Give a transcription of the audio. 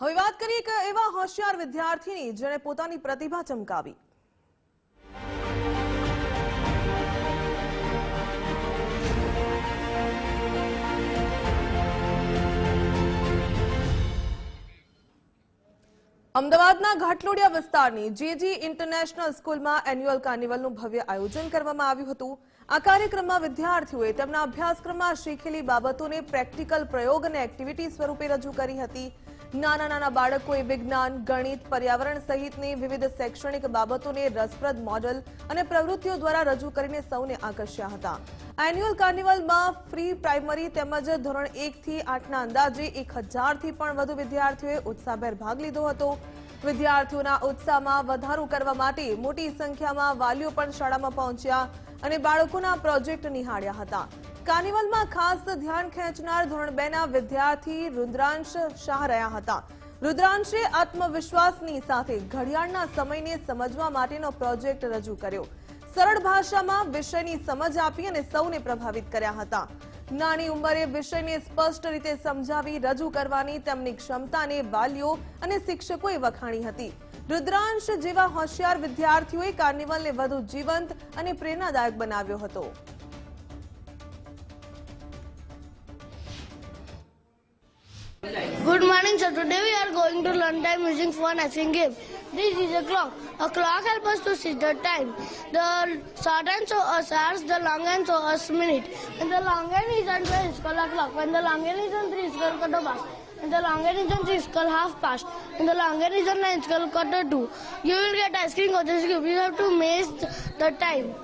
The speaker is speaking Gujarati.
હવે વાત કરીએ એક એવા હોશિયાર વિદ્યાર્થીની જેણે પોતાની પ્રતિભા ચમકાવી. અમદાવાદના ઘાટલોડિયા વિસ્તારની જેજી ઇન્ટરનેશનલ સ્કૂલમાં એન્યુઅલ કાર્નિવલનું ભવ્ય આયોજન કરવામાં આવ્યું હતું. આ કાર્યક્રમમાં વિદ્યાર્થીઓએ તેમના અભ્યાસક્રમમાં શીખેલી બાબતોને પ્રેક્ટિકલ પ્રયોગ અને એક્ટિવિટી સ્વરૂપે રજૂ કરી હતી. નાના નાના બાળકોએ વિજ્ઞાન, ગણિત, પર્યાવરણ સહિતની વિવિધ શૈક્ષણિક બાબતોને રસપ્રદ મોડલ અને પ્રવૃત્તિઓ દ્વારા રજૂ કરીને સૌને આકર્ષ્યા હતા. એન્યુઅલ કાર્નિવલમાં ફ્રી પ્રાઇમરી તેમજ ધોરણ એક થી આઠના અંદાજે એક હજારથી પણ વધુ વિદ્યાર્થીઓએ ઉત્સાહભેર ભાગ લીધો હતો. વિદ્યાર્થીઓના ઉત્સાહમાં વધારો કરવા માટે મોટી સંખ્યામાં વાલીઓ પણ શાળામાં પહોંચ્યા અને બાળકોના પ્રોજેક્ટ નિહાળ્યા હતા. કાર્નિવલમાં ખાસ ધ્યાન ખેંચનાર ધોરણ બે ના વિદ્યાર્થી રુદ્રાંશ શાહ રહ્યા હતા. રુદ્રાંશે આત્મવિશ્વાસની સાથે ઘડિયાળના સમયને સમજવા માટેનો પ્રોજેક્ટ રજૂ કર્યો. સરળ ભાષામાં વિષયની સમજ આપી અને સૌને પ્રભાવિત કર્યા હતા. નાની ઉંમરે વિષયને સ્પષ્ટ રીતે સમજાવી રજૂ કરવાની તેમની ક્ષમતાને વાલીઓ અને શિક્ષકોએ વખાણી હતી. રુદ્રાંશ જેવા હોશિયાર વિદ્યાર્થીઓએ કાર્નિવલને વધુ જીવંત અને પ્રેરણાદાયક બનાવ્યો હતો. Good morning sir today we going to learn time using phone asking game. This is a clock. A clock helps us to see the time. The short end show uh, us hours, the long end show us minute. When the long end is on 12, it's called a clock. When the long end is on 3, it's called quarter past. When the long end is on 6, it's called half past. When the long end is on 9, it's called quarter to. You will get ice cream or this cube. You have to measure the time.